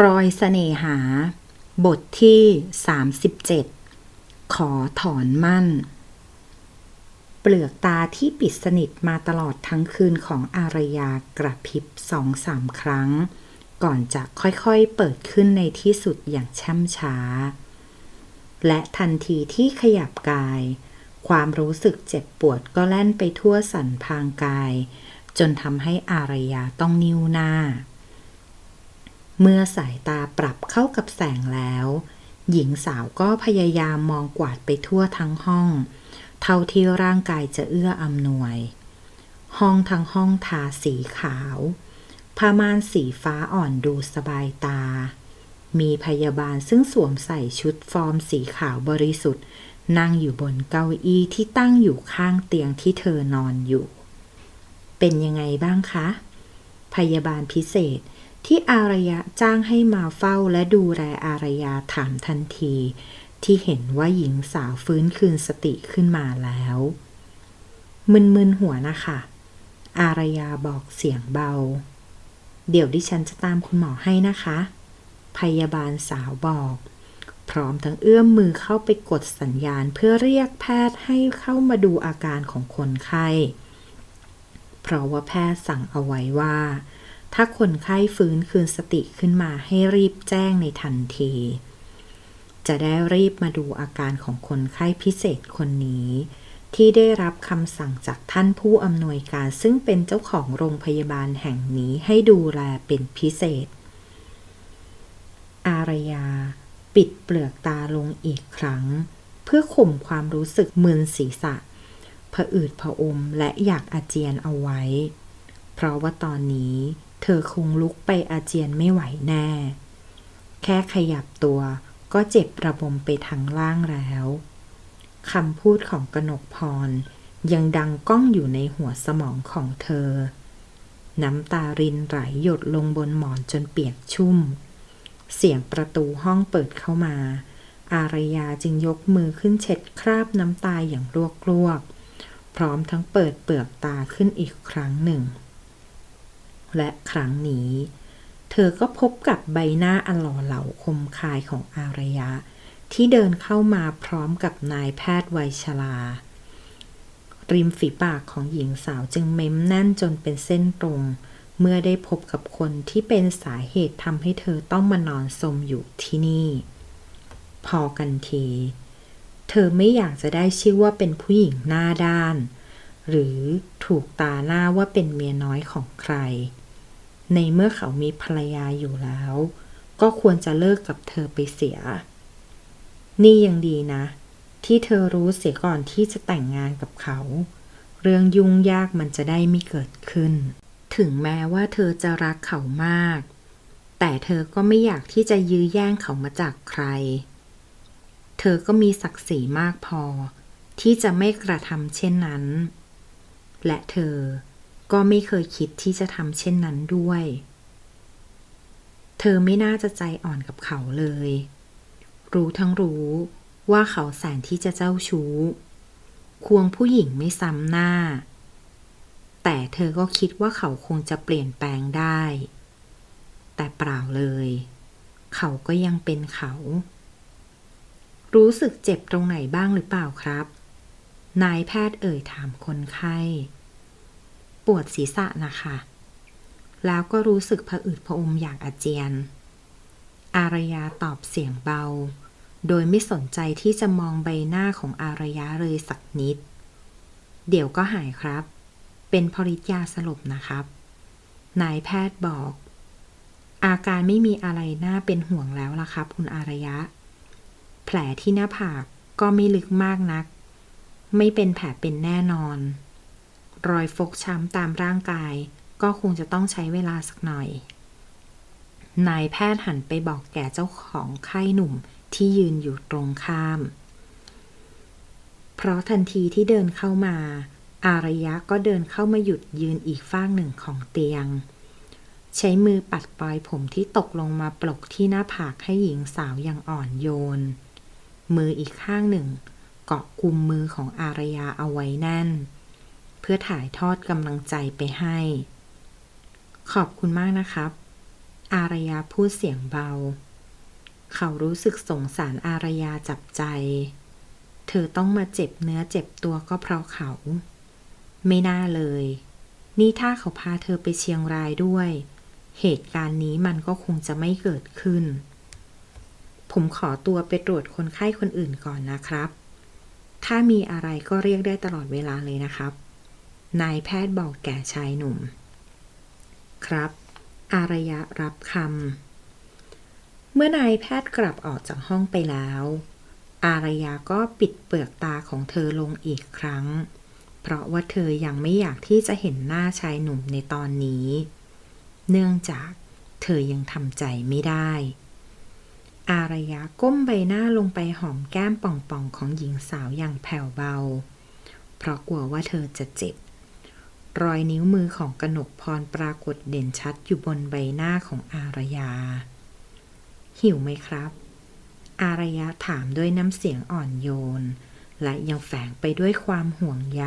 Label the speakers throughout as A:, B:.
A: รอยเสน่หา บทที่ 37 ขอถอนมั่น เปลือกตาที่ปิดสนิทมาตลอดทั้งคืนของอารยากระพริบสองสามครั้ง ก่อนจะค่อยๆเปิดขึ้นในที่สุดอย่างช่ำช้า และทันทีที่ขยับกาย ความรู้สึกเจ็บปวดก็แล่นไปทั่วสันพางกาย จนทำให้อารยาต้องนิ้วหน้า เมื่อสายตาปรับเข้ากับแสงแล้ว หญิงสาวก็พยายามมองกวาดไปทั่วทั้งห้อง เท่าที่ร่างกายจะเอื้ออำนวย ห้องทั้งห้องทาสีขาวผ้าม่านสีฟ้าอ่อนดูสบายตา มีพยาบาลซึ่งสวมใส่ชุดฟอร์มสีขาวบริสุทธิ์ นั่งอยู่บนเก้าอี้ที่ตั้งอยู่ข้างเตียงที่เธอนอนอยู่ เป็นยังไงบ้างคะ พยาบาลพิเศษ ที่อารยะจ้างให้มาเฝ้าและดูแลอารยาถามทันที ที่เห็นว่าหญิงสาวฟื้นคืนสติขึ้นมาแล้ว มึนๆหัวนะคะ อารยาบอกเสียงเบา เดี๋ยวดิฉันจะตามคุณหมอให้นะคะ พยาบาลสาวบอก พร้อมทั้งเอื้อมมือเข้าไปกดสัญญาณเพื่อเรียกแพทย์ให้เข้ามาดูอาการของคนไข้ เพราะว่าแพทย์สั่งเอาไว้ว่า ถ้าคนไข้ฟื้นคืนสติขึ้นมาให้รีบแจ้งในทันที จะได้รีบมาดูอาการของคนไข้พิเศษคนนี้ ที่ได้รับคำสั่งจากท่านผู้อำนวยการซึ่งเป็นเจ้าของโรงพยาบาลแห่งนี้ให้ดูแลเป็นพิเศษ อารยา ปิดเปลือกตาลงอีกครั้ง เพื่อข่มความรู้สึกมึนศีรษะผะอืดผะอมและอยากอาเจียนเอาไว้ เพราะว่าตอนนี้ เธอคงลุกไปอาเจียนไม่ไหวแน่ แค่ขยับตัวก็เจ็บระบมไปทั้งล่างแล้วคำพูดของกนกพร ยังดังก้องอยู่ในหัวสมองของเธอ น้ำตารินไหลหยดลงบนหมอนจนเปียกชุ่ม เสียงประตูห้องเปิดเข้ามา อารยาจึงยกมือขึ้นเช็ดคราบน้ำตาอย่างลวกๆ พร้อมทั้งเปิดเปลือกตาขึ้นอีกครั้งหนึ่ง และครั้งนี้ เธอก็พบกับใบหน้าอันหล่อเหลาคมคายของอารยะ ที่เดินเข้ามาพร้อมกับนายแพทย์วัยชราริมฝีปากของหญิงสาวจึงเม้มแน่นจนเป็นเส้นตรง เมื่อได้พบกับคนที่เป็นสาเหตุทำให้เธอต้องมานอนสมอยู่ที่นี่ พอกันที เธอไม่อยากจะได้ชื่อว่าเป็นผู้หญิงหน้าด้าน หรือถูกตาหน้าว่าเป็นเมียน้อยของใคร ในเมื่อเขามีภรรยาอยู่แล้ว ก็ควรจะเลิกกับเธอไปเสีย นี่ยังดีนะ ที่เธอรู้เสียก่อนที่จะแต่งงานกับเขา เรื่องยุ่งยากมันจะได้ไม่เกิดขึ้น ถึงแม้ว่าเธอจะรักเขามาก แต่เธอก็ไม่อยากที่จะยื้อแย่งเขามาจากใคร เธอก็มีศักดิ์ศรีมากพอ ที่จะไม่กระทำเช่นนั้น และเธอ ก็ไม่เคยคิดที่จะทำเช่นนั้นด้วย เธอไม่น่าจะใจอ่อนกับเขาเลย รู้ทั้งรู้ว่าเขาแสนที่จะเจ้าชู้ ควงผู้หญิงไม่ซ้ำหน้า แต่เธอก็คิดว่าเขาคงจะเปลี่ยนแปลงได้ แต่เปล่าเลย เขาก็ยังเป็นเขา รู้สึกเจ็บตรงไหนบ้างหรือเปล่าครับ นายแพทย์เอ่ยถามคนไข้ ปวดศีรษะนะคะ แล้วก็รู้สึกผะอืดผะอมอยากอาเจียน อารยาตอบเสียงเบา โดยไม่สนใจที่จะมองใบหน้าของอารยาเลยสักนิด เดี๋ยวก็หายครับ เป็นพริยาสลบนะครับ นายแพทย์บอก อาการไม่มีอะไรน่าเป็นห่วงแล้วล่ะครับ คุณอารยะ แผลที่หน้าผากก็ไม่ลึกมากนัก ไม่เป็นแผลเป็นแน่นอน รอยฟกช้ำตามร่างกาย ก็คงจะต้องใช้เวลาสักหน่อย นายแพทย์หันไปบอกแก่เจ้าของไข้หนุ่มที่ยืนอยู่ตรงข้าม เพราะทันทีที่เดินเข้ามา อารยะก็เดินเข้ามาหยุดยืนอีกฝ้างหนึ่งของเตียง ใช้มือปัดปลายผมที่ตกลงมาปลกที่หน้าผากให้หญิงสาวอย่างอ่อนโยน มืออีกข้างหนึ่ง เกาะกุมมือของอารยาเอาไว้แน่น เพื่อถ่ายทอดกำลังใจไปให้ ขอบคุณมากนะครับ อารยาพูดเสียงเบา เขารู้สึกสงสารอารยาจับใจ เธอต้องมาเจ็บเนื้อเจ็บตัวก็เพราะเขา ไม่น่าเลย นี่ถ้าเขาพาเธอไปเชียงรายด้วย เหตุการณ์นี้มันก็คงจะไม่เกิดขึ้น ผมขอตัวไปตรวจคนไข้คนอื่นก่อนนะครับถ้ามีอะไรก็เรียกได้ตลอดเวลาเลยนะครับ นายแพทย์บอกแก่ชายหนุ่ม ครับ อารยะรับคำ เมื่อนายแพทย์กลับออกจากห้องไปแล้ว อารยาก็ปิดเปลือกตาของเธอลงอีกครั้ง เพราะว่าเธอยังไม่อยากที่จะเห็นหน้าชายหนุ่มในตอนนี้ เนื่องจากเธอยังทำใจไม่ได้ อารยาก้มใบหน้าลงไปหอมแก้มป่องๆของหญิงสาวอย่างแผ่วเบา เพราะกลัวว่าเธอจะเจ็บ รอยนิ้วมือของกนกพรปรากฏเด่นชัดอยู่บนใบหน้าของอารยา หิวไหมครับ อารยะถามด้วยน้ำเสียงอ่อนโยน และยังแฝงไปด้วยความห่วงใย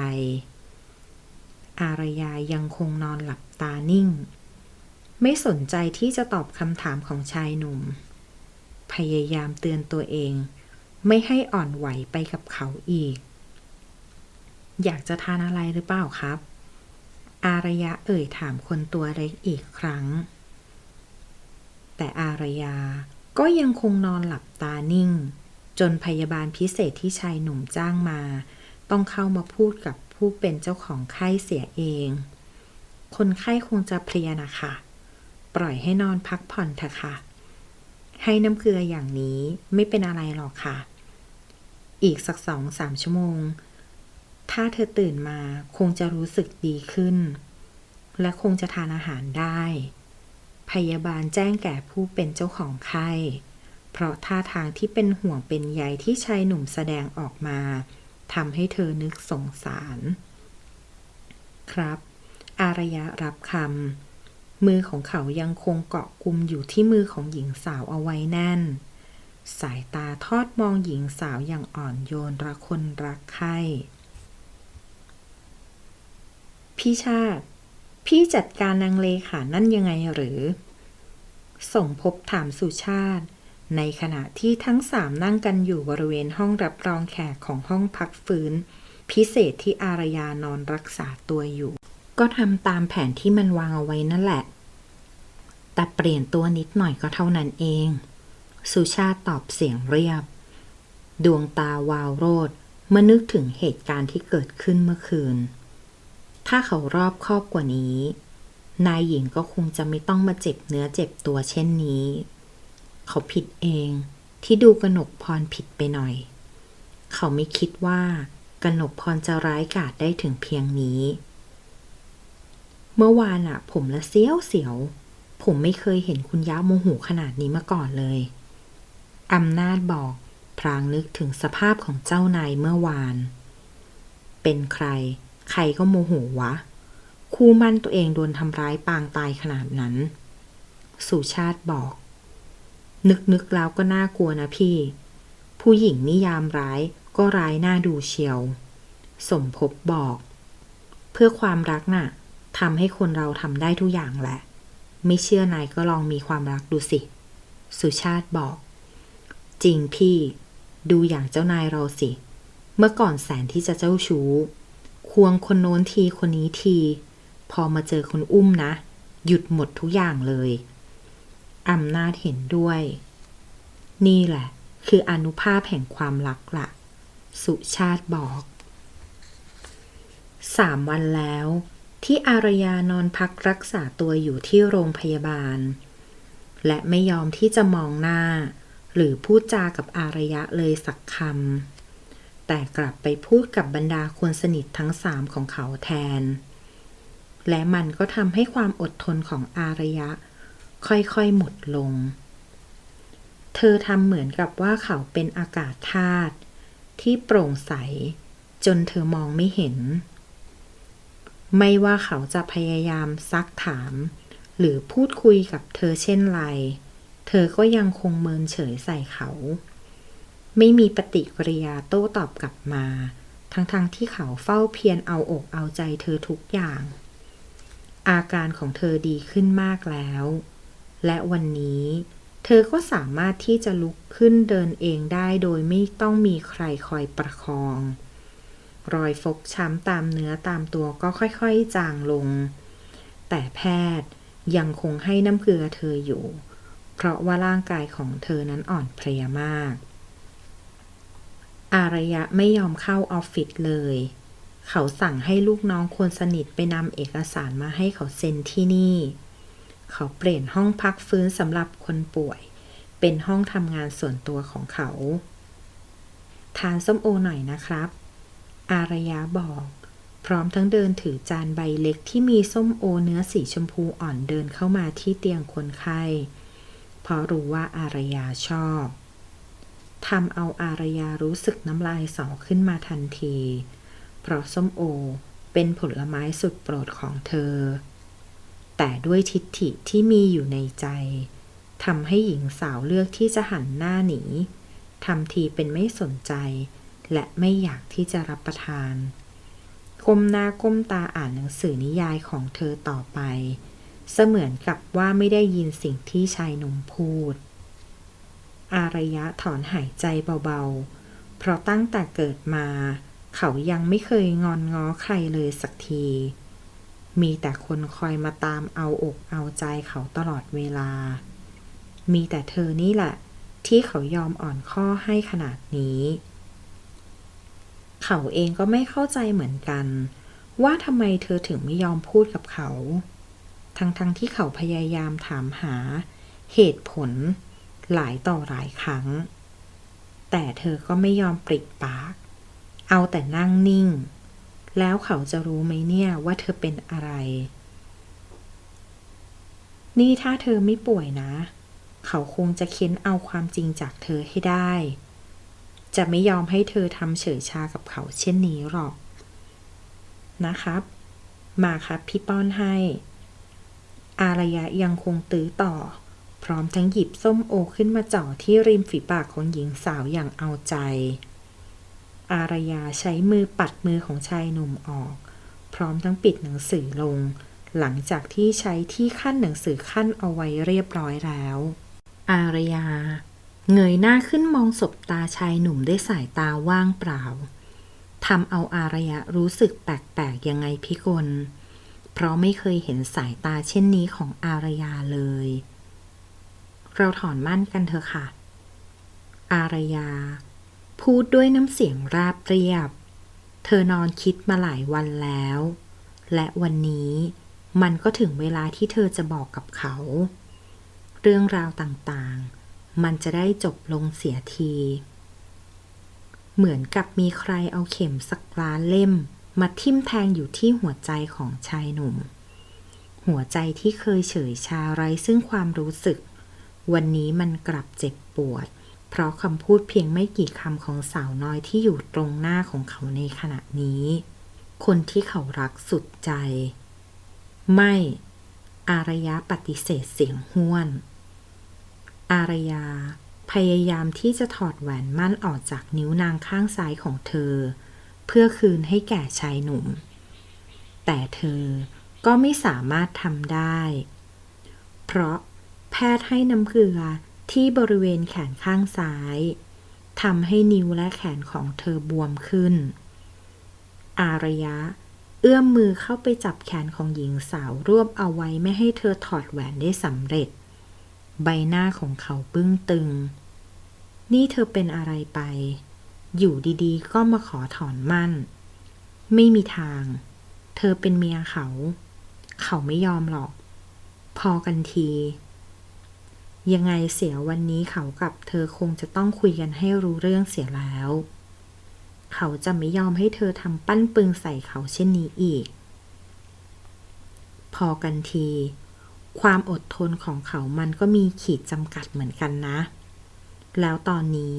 A: อารยายังคงนอนหลับตานิ่ง ไม่สนใจที่จะตอบคำถามของชายหนุ่ม พยายามเตือนตัวเอง ไม่ให้อ่อนไหวไปกับเขาอีก อยากจะทานอะไรหรือเปล่าครับ อารยะเอ่ยถามคนตัวเล็กอีกครั้ง แต่อารยาก็ยังคงนอนหลับตานิ่ง จนพยาบาลพิเศษที่ชายหนุ่มจ้างมา ต้องเข้ามาพูดกับผู้เป็นเจ้าของไข้เสียเอง คนไข้คงจะเพลียนะคะ ปล่อยให้นอนพักผ่อนเถอะค่ะ ให้น้ำเกลืออย่างนี้ไม่เป็นอะไรหรอกค่ะ อีกสักสองสามชั่วโมง ถ้าเธอตื่นมาคงจะรู้สึกดีขึ้น และคงจะทานอาหารได้ พยาบาลแจ้งแก่ผู้เป็นเจ้าของไข้ เพราะท่าทางที่เป็นห่วงเป็นใยที่ชายหนุ่มแสดงออกมาทำให้เธอนึกสงสาร ครับ อารยะรับคำมือของเขายังคงเกาะกุมอยู่ที่มือของหญิงสาวเอาไว้แน่น สายตาทอดมองหญิงสาวอย่างอ่อนโยนรักคนรักใคร่ พี่ชาติ พี่จัดการนางเลขานั่นยังไงหรือ ส่งพบถามสุชาติ ในขณะที่ทั้งสามนั่งกันอยู่บริเวณห้องรับรองแขกของห้องพักฟื้น พิเศษที่อารยานอนรักษาตัวอยู่ ก็ทำตามแผนที่มันวางเอาไว้นั่นแหละ แต่เปลี่ยนตัวนิดหน่อยก็เท่านั้นเอง สุชาติตอบเสียงเรียบ ดวงตาวาวโรดเมื่อนึกถึงเหตุการณ์ที่เกิดขึ้นเมื่อคืน ถ้าเขารอบคอบกว่านี้ นายหญิงก็คงจะไม่ต้องมาเจ็บเนื้อเจ็บตัวเช่นนี้ เขาผิดเองที่ดูกหนกพรผิดไปหน่อย เขาไม่คิดว่ากหนกพรจะร้ายกาจได้ถึงเพียงนี้ เมื่อวานอะผมละเสียวเสียว ผมไม่เคยเห็นคุณย้าโมโหขนาดนี้มาก่อนเลยอำนาจบอกพรางนึกถึงสภาพของเจ้านายเมื่อวาน เป็นใคร ใครก็โมโหวะ คู่มั่นตัวเองโดนทำร้ายปางตายขนาดนั้น สุชาติบอก นึกนึกแล้วก็น่ากลัวนะพี่ ผู้หญิงนิยามร้ายก็ร้ายน่าดูเชียว สมภพบอก เพื่อความรักน่ะทำให้คนเราทำได้ทุกอย่างแหละ ไม่เชื่อนายก็ลองมีความรักดูสิ สุชาติบอก จริงพี่ ดูอย่างเจ้านายเราสิ เมื่อก่อนแสนที่จะเจ้าชู้ ควงคนโน้นทีคนนี้ที พอมาเจอคนอุ้มนะ หยุดหมดทุกอย่างเลยอำนาจเห็นด้วย นี่แหละ คืออนุภาพแห่งความรักละสุชาติบอกสามวันแล้ว ที่อารยานอนพักรักษาตัวอยู่ที่โรงพยาบาล และไม่ยอมที่จะมองหน้า หรือพูดจากับอารยะเลยสักคำ แต่กลับไปพูดกับบรรดาคนสนิททั้งสามของเขาแทน และมันก็ทำให้ความอดทนของอารยะ ค่อยๆหมดลง เธอทำเหมือนกับว่าเขาเป็นอากาศธาตุที่โปร่งใส จนเธอมองไม่เห็น ไม่ว่าเขาจะพยายามซักถาม หรือพูดคุยกับเธอเช่นไร เธอก็ยังคงเมินเฉยใส่เขา ไม่มีปฏิกิริยาโต้ตอบกลับมา ทั้งๆทที่เขาเฝ้าเพียรเอาอกเอาใจเธอทุกอย่าง อาการของเธอดีขึ้นมากแล้ว และวันนี้ เธอก็สามารถที่จะลุกขึ้นเดินเองได้โดยไม่ต้องมีใครคอยประคอง รอยฟกช้ำตามเนื้อตามตัวก็ค่อยๆ จางลง แต่แพทย์ยังคงให้น้ำเกลือเธออยู่ เพราะว่าร่างกายของเธอนั้นอ่อนเพลียมาก อารยะไม่ยอมเข้าออฟฟิศเลย เขาสั่งให้ลูกน้องคนสนิทไปนำเอกสารมาให้เขาเซ็นที่นี่ เขาเปลี่ยนห้องพักฟื้นสำหรับคนป่วย เป็นห้องทำงานส่วนตัวของเขา ทานส้มโอหน่อยนะครับ อารยะบอก พร้อมทั้งเดินถือจานใบเล็กที่มีส้มโอเนื้อสีชมพูอ่อนเดินเข้ามาที่เตียงคนไข้เพราะรู้ว่าอารยาชอบ ทำเอาอารยารู้สึกน้ำลายสอขึ้นมาทันที เพราะส้มโอเป็นผลไม้สุดโปรดของเธอ แต่ด้วยทิฏฐิที่มีอยู่ในใจทำให้หญิงสาวเลือกที่จะหันหน้าหนีทำทีเป็นไม่สนใจ และไม่อยากที่จะรับประทาน ก้มหน้าก้มตาอ่านหนังสือนิยายของเธอต่อไป เสมือนกับว่าไม่ได้ยินสิ่งที่ชายหนุ่มพูด อารยะถอนหายใจเบาๆ เพราะตั้งแต่เกิดมา เขายังไม่เคยงอนง้อใครเลยสักที มีแต่คนคอยมาตามเอาอกเอาใจเขาตลอดเวลา มีแต่เธอนี่แหละ ที่เขายอมอ่อนข้อให้ขนาดนี้ เขาเองก็ไม่เข้าใจเหมือนกัน ว่าทำไมเธอถึงไม่ยอมพูดกับเขา ทั้งๆทที่เขาพยายามถามหา เหตุผล หลายต่อหลายครั้ง แต่เธอก็ไม่ยอมปริปาก เอาแต่นั่งนิ่ง แล้วเขาจะรู้ไหมเนี่ยว่าเธอเป็นอะไร นี่ถ้าเธอไม่ป่วยนะ เขาคงจะเค้นเอาความจริงจากเธอให้ได้ จะไม่ยอมให้เธอทำเฉยชากับเขาเช่นนี้หรอก นะครับ มาครับพี่ป้อนให้ อารยะยังคงตื้อต่อ พร้อมทั้งหยิบส้มโอขึ้นมาจ่อที่ริมฝีปากของหญิงสาวอย่างเอาใจ อารยาใช้มือปัดมือของชายหนุ่มออก พร้อมทั้งปิดหนังสือลง หลังจากที่ใช้ที่ขั้นหนังสือขั้นเอาไว้เรียบร้อยแล้ว อารยา เงยหน้าขึ้นมองศบตาชายหนุ่มด้วยสายตาว่างเปล่าทำเอาอารยะรู้สึกแปลกๆยังไงพิกล เพราะไม่เคยเห็นสายตาเช่นนี้ของอารยาเลย เราถอนมั่นกันเถอะค่ะ อารยา พูดด้วยน้ำเสียงราบเรียบ เธอนอนคิดมาหลายวันแล้ว และวันนี้มันก็ถึงเวลาที่เธอจะบอกกับเขา เรื่องราวต่างๆ มันจะได้จบลงเสียที เหมือนกับมีใครเอาเข็มสักล้านเล่ม มาทิ่มแทงอยู่ที่หัวใจของชายหนุ่ม หัวใจที่เคยเฉยชาไร้ซึ่งความรู้สึก วันนี้มันกลับเจ็บปวด เพราะคำพูดเพียงไม่กี่คำของสาวน้อยที่อยู่ตรงหน้าของเขาในขณะนี้ คนที่เขารักสุดใจ ไม่ อารยะปฏิเสธเสียงห้วน อารยา พยายามที่จะถอดแหวนมั่นออกจากนิ้วนางข้างซ้ายของเธอ เพื่อคืนให้แก่ชายหนุ่ม แต่เธอก็ไม่สามารถทำได้ เพราะ แพทย์ให้น้ำเกลือที่บริเวณแขนข้างซ้ายทำให้นิ้วและแขนของเธอบวมขึ้น อารยะ เอื้อมมือเข้าไปจับแขนของหญิงสาวรวบเอาไว้ไม่ให้เธอถอดแหวนได้สำเร็จ ใบหน้าของเขาบึ้งตึง นี่เธอเป็นอะไรไป อยู่ดีๆ ก็มาขอถอนมั่น ไม่มีทาง เธอเป็นเมียเขา เขาไม่ยอมหรอก พอกันที ยังไงเสียวันนี้เขากับเธอคงจะต้องคุยกันให้รู้เรื่องเสียแล้ว เขาจะไม่ยอมให้เธอทำปั้นปึงใส่เขาเช่นนี้อีก พอกันที ความอดทนของเขามันก็มีขีดจำกัดเหมือนกันนะ แล้วตอนนี้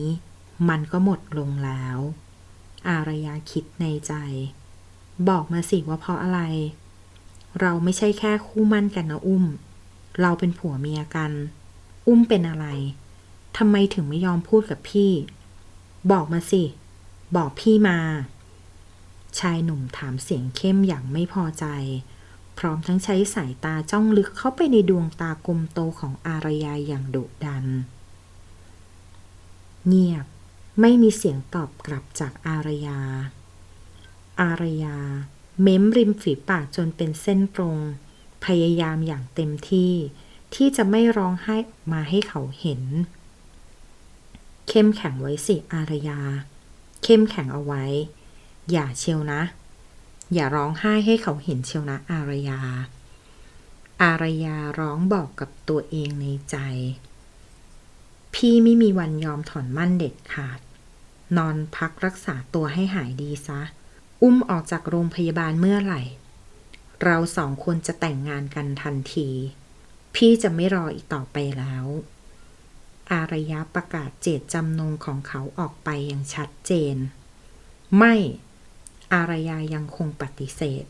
A: มันก็หมดลงแล้ว อารยาคิดในใจ บอกมาสิว่าเพราะอะไร เราไม่ใช่แค่คู่มั่นกันนะอุ้ม เราเป็นผัวเมียกัน อุ้มเป็นอะไรทำไมถึงไม่ยอมพูดกับพี่ บอกมาสิ บอกพี่มา ชายหนุ่มถามเสียงเข้มอย่างไม่พอใจ พร้อมทั้งใช้สายตาจ้องลึกเข้าไปในดวงตากลมโตของอารยาอย่างดุดัน เงียบไม่มีเสียงตอบกลับจากอารยา อารยา เม้มริมฝีปากจนเป็นเส้นตรง พยายามอย่างเต็มที่ ที่จะไม่ร้องไห้มาให้เขาเห็น เข้มแข็งไว้สิอารยา เข้มแข็งเอาไว้ อย่าเชียวนะ อย่าร้องไห้ให้เขาเห็นเชียวนะอารยา อารยาร้องบอกกับตัวเองในใจ พี่ไม่มีวันยอมถอนมั่นเด็ดขาด นอนพักรักษาตัวให้หายดีซะ อุ้มออกจากโรงพยาบาลเมื่อไหร่ เราสองคนจะแต่งงานกันทันที พี่จะไม่รออีกต่อไปแล้ว อารยะประกาศเจตจำนงของเขาออกไปอย่างชัดเจน ไม่ อารยายังคงปฏิเสธ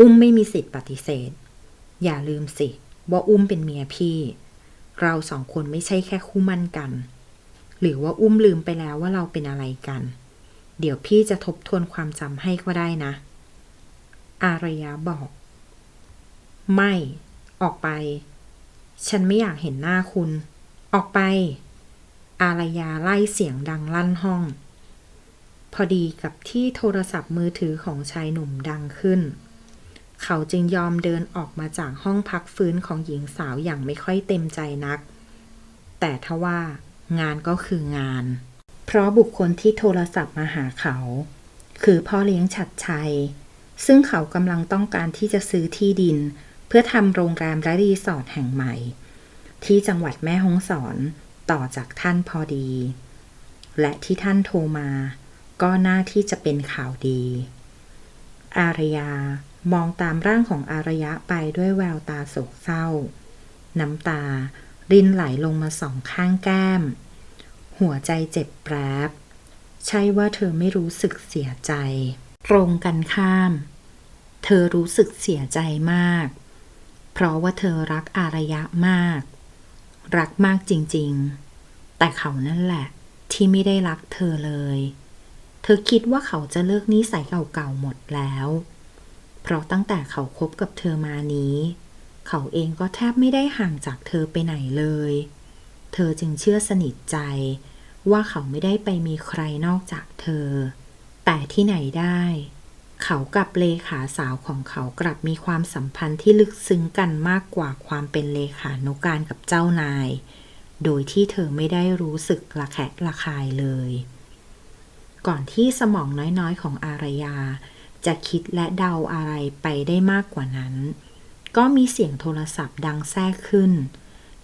A: อุ้มไม่มีสิทธิ์ปฏิเสธ อย่าลืมสิ ว่าอุ้มเป็นเมียพี่ เราสองคนไม่ใช่แค่คู่มั่นกัน หรือว่าอุ้มลืมไปแล้วว่าเราเป็นอะไรกัน เดี๋ยวพี่จะทบทวนความจำให้ก็ได้นะ อารยาบอก ไม่ ออกไป ฉันไม่อยากเห็นหน้าคุณ ออกไป อารยาไล่เสียงดังลั่นห้อง พอดีกับที่โทรศัพท์มือถือของชายหนุ่มดังขึ้น เขาจึงยอมเดินออกมาจากห้องพักฟื้นของหญิงสาวอย่างไม่ค่อยเต็มใจนัก แต่ทว่างานก็คืองาน เพราะบุคคลที่โทรศัพท์มาหาเขา คือพ่อเลี้ยงฉัดชัย ซึ่งเขากำลังต้องการที่จะซื้อที่ดิน เพื่อทำโรงแรมและรีสอร์ทแห่งใหม่ ที่จังหวัดแม่ฮ่องสอนต่อจากท่านพอดี และที่ท่านโทรมา ก็น่าที่จะเป็นข่าวดี อารยามองตามร่างของอารยะไปด้วยแววตาโศกเศร้า น้ำตารินไหลลงมาสองข้างแก้ม หัวใจเจ็บแปรบใช่ว่าเธอไม่รู้สึกเสียใจ ตรงกันข้าม เธอรู้สึกเสียใจมาก เพราะว่าเธอรักอารยะมาก รักมากจริงๆ แต่เขานั่นแหละ ที่ไม่ได้รักเธอเลย เธอคิดว่าเขาจะเลิกนิสัยเก่าๆหมดแล้ว เพราะตั้งแต่เขาคบกับเธอมานี้ เขาเองก็แทบไม่ได้ห่างจากเธอไปไหนเลย เธอจึงเชื่อสนิทใจว่าเขาไม่ได้ไปมีใครนอกจากเธอ แต่ที่ไหนได้ เขากับเลขาสาวของเขากลับมีความสัมพันธ์ที่ลึกซึ้งกันมากกว่าความเป็นเลขานุการกับเจ้านาย โดยที่เธอไม่ได้รู้สึกระแคะระคายเลย ก่อนที่สมองน้อยๆของอารยา จะคิดและเดาอะไรไปได้มากกว่านั้น ก็มีเสียงโทรศัพท์ดังแทรกขึ้น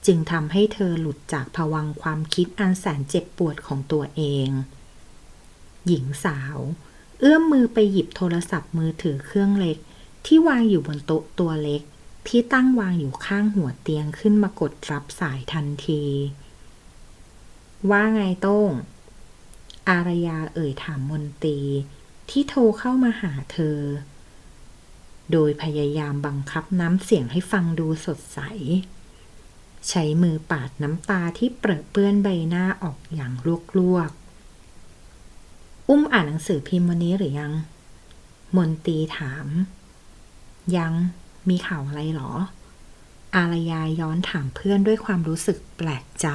A: จึงทำให้เธอหลุดจากภวังความคิดอันแสนเจ็บปวดของตัวเอง หญิงสาว เอื้อมมือไปหยิบโทรศัพท์มือถือเครื่องเล็ก ที่วางอยู่บนโต๊ะตัวเล็ก ที่ตั้งวางอยู่ข้างหัวเตียงขึ้นมากดรับสายทันที ว่าไงโต้ง อารยาเอ่ยถามมนตรีที่โทรเข้ามาหาเธอ โดยพยายามบังคับน้ำเสียงให้ฟังดูสดใส ใช้มือปาดน้ำตาที่เปรอะเปื้อนใบหน้าออกอย่างลวกๆ อุ้มอ่านหนังสือพิมพ์วันนี้หรือยัง มนตีถาม ยังมีข่าวอะไรหรอ อารยาย้อนถามเพื่อนด้วยความรู้สึกแปลกใจ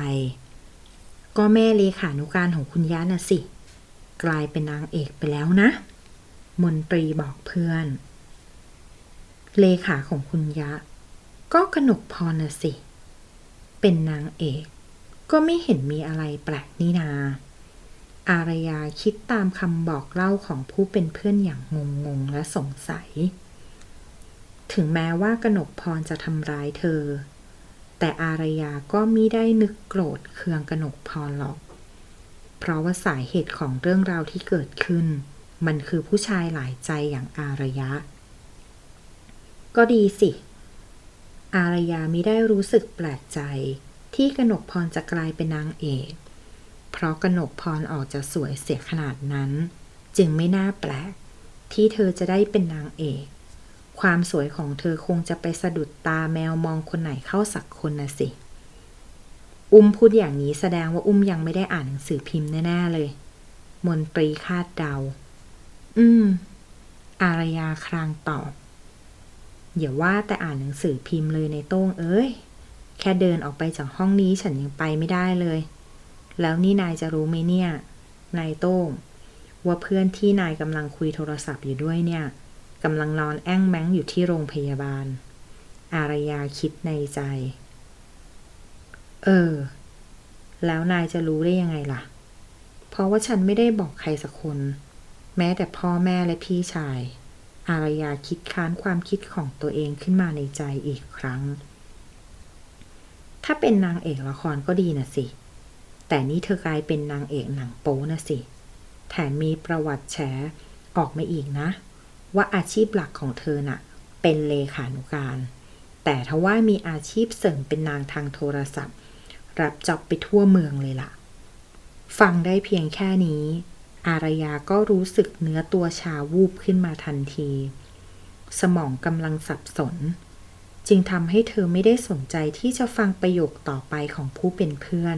A: ก็แม่เลขานุการของคุณย่าน่ะสิ กลายเป็นนางเอกไปแล้วนะ มนตรีบอกเพื่อน เลขาของคุณยะ ก็กนกพรน่ะสิ เป็นนางเอก ก็ไม่เห็นมีอะไรแปลกนี่นา อารยาคิดตามคำบอกเล่าของผู้เป็นเพื่อนอย่างงงๆและสงสัย ถึงแม้ว่ากนกพรจะทำร้ายเธอ แต่อารยาก็มิได้นึกโกรธเคืองกนกพรหรอก เพราะว่าสาเหตุของเรื่องราวที่เกิดขึ้น มันคือผู้ชายหลายใจอย่างอารยะ ก็ดีสิ อารยามิได้รู้สึกแปลกใจที่กนกพรจะกลายเป็นนางเอก เพราะกนกพรออกจะสวยเสียขนาดนั้น จึงไม่น่าแปลก ที่เธอจะได้เป็นนางเอก ความสวยของเธอคงจะไปสะดุดตาแมวมองคนไหนเข้าสักคนนะสิ อุ้มพูดอย่างนี้แสดงว่าอุ้มยังไม่ได้อ่านหนังสือพิมพ์แน่ๆเลย มนตรีคาดเดา อืม อารยาครางตอบอย่าว่าแต่อ่านหนังสือพิมพ์เลยในโต้งเอ้ย แค่เดินออกไปจากห้องนี้ฉันยังไปไม่ได้เลย แล้วนี่นายจะรู้ไหมเนี่ย นายโต้ง ว่าเพื่อนที่นายกำลังคุยโทรศัพท์อยู่ด้วยเนี่ยกำลังนอนแอ้งแม้งอยู่ที่โรงพยาบาล อารยาคิดในใจ เออ แล้วนายจะรู้ได้ยังไงล่ะ เพราะว่าฉันไม่ได้บอกใครสักคน แม้แต่พ่อแม่และพี่ชาย อารยาคิดค้านความคิดของตัวเองขึ้นมาในใจอีกครั้ง ถ้าเป็นนางเอกละครก็ดีนะสิ แต่นี่เธอกลายเป็นนางเอกหนังโป๊นะสิ แถมมีประวัติแฉออกมาอีกนะ ว่าอาชีพหลักของเธอน่ะ เป็นเลขานุการ แต่ทว่ามีอาชีพเสริมเป็นนางทางโทรศัพท์ รับจ็อบไปทั่วเมืองเลยล่ะ ฟังได้เพียงแค่นี้ อารยาก็รู้สึกเนื้อตัวชาวูบขึ้นมาทันที สมองกำลังสับสน จึงทำให้เธอไม่ได้สนใจที่จะฟังประโยคต่อไปของผู้เป็นเพื่อน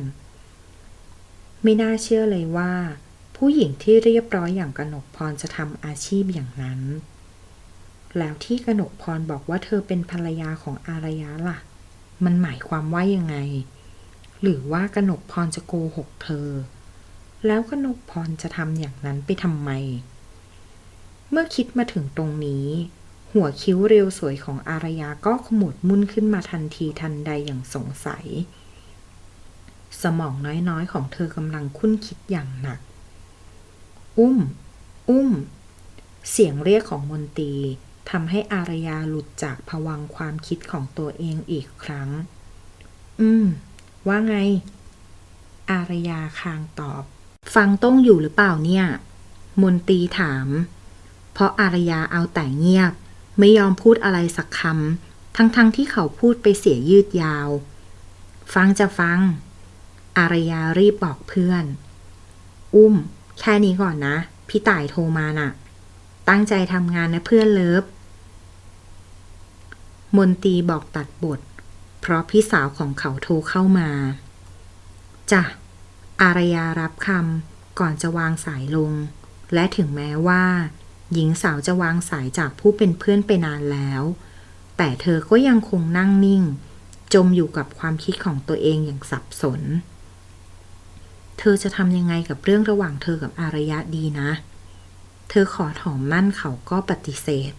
A: ไม่น่าเชื่อเลยว่า ผู้หญิงที่เรียบร้อยอย่างกนกพรจะทำอาชีพอย่างนั้น แล้วที่กนกพรบอกว่าเธอเป็นภรรยาของอารยาล่ะ มันหมายความว่ายังไง หรือว่ากนกพรจะโกหกเธอ แล้วกนกพรจะทำอย่างนั้นไปทำไม เมื่อคิดมาถึงตรงนี้หัวคิ้วเรียวสวยของอารยาก็ขมวดมุ่นขึ้นมาทันทีทันใดอย่างสงสัย สมองน้อยๆ ของเธอกำลังคุ้นคิดอย่างหนัก อุ้ม อุ้ม เสียงเรียกของมนตรีทำให้อารยาหลุดจากผวังความคิดของตัวเองอีกครั้ง อืม ว่าไง อารยาคางตอบ ฟังต้องอยู่หรือเปล่าเนี่ย มนตรีถาม เพราะอารยาเอาแต่เงียบ ไม่ยอมพูดอะไรสักคำทั้งๆทที่เขาพูดไปเสียยืดยาว ฟังจะฟัง อารยารีบบอกเพื่อน อุ้ม แค่นี้ก่อนนะ พี่ต่ายโทรมาน่ะ ตั้งใจทำงานนะเพื่อนเลิฟ มนตีบอกตัดบท เพราะพี่สาวของเขาโทรเข้ามา จ้ะ อารยารับคำก่อนจะวางสายลง และถึงแม้ว่า หญิงสาวจะวางสายจากผู้เป็นเพื่อนไปนานแล้ว แต่เธอก็ยังคงนั่งนิ่ง จมอยู่กับความคิดของตัวเองอย่างสับสน เธอจะทำยังไงกับเรื่องระหว่างเธอกับอารยะดีนะ เธอขอถอมมั่นเขาก็ปฏิเสธ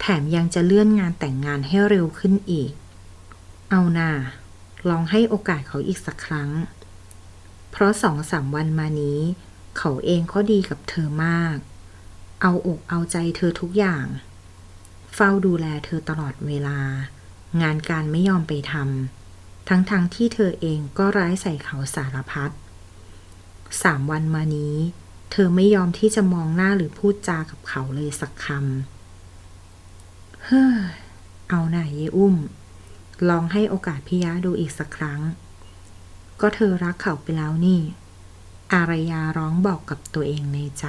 A: แถมยังจะเลื่อนงานแต่งงานให้เร็วขึ้นอีก เอานาลองให้โอกาสเขาอีกสักครั้ง เพราะสองสามวันมานี้ เขาเองก็ดีกับเธอมาก เอาอกเอาใจเธอทุกอย่าง เฝ้าดูแลเธอตลอดเวลา งานการไม่ยอมไปทำทั้งๆทที่เธอเองก็ร้ายใส่เขาสารพัด สามวันมานี้ เธอไม่ยอมที่จะมองหน้าหรือพูดจากับเขาเลยสักคำ เฮ้อ เอาหน่ายเยอุ้ม ลองให้โอกาสพี่ยะดูอีกสักครั้ง ก็เธอรักเขาไปแล้วนี่ อารยาร้องบอกกับตัวเองในใจ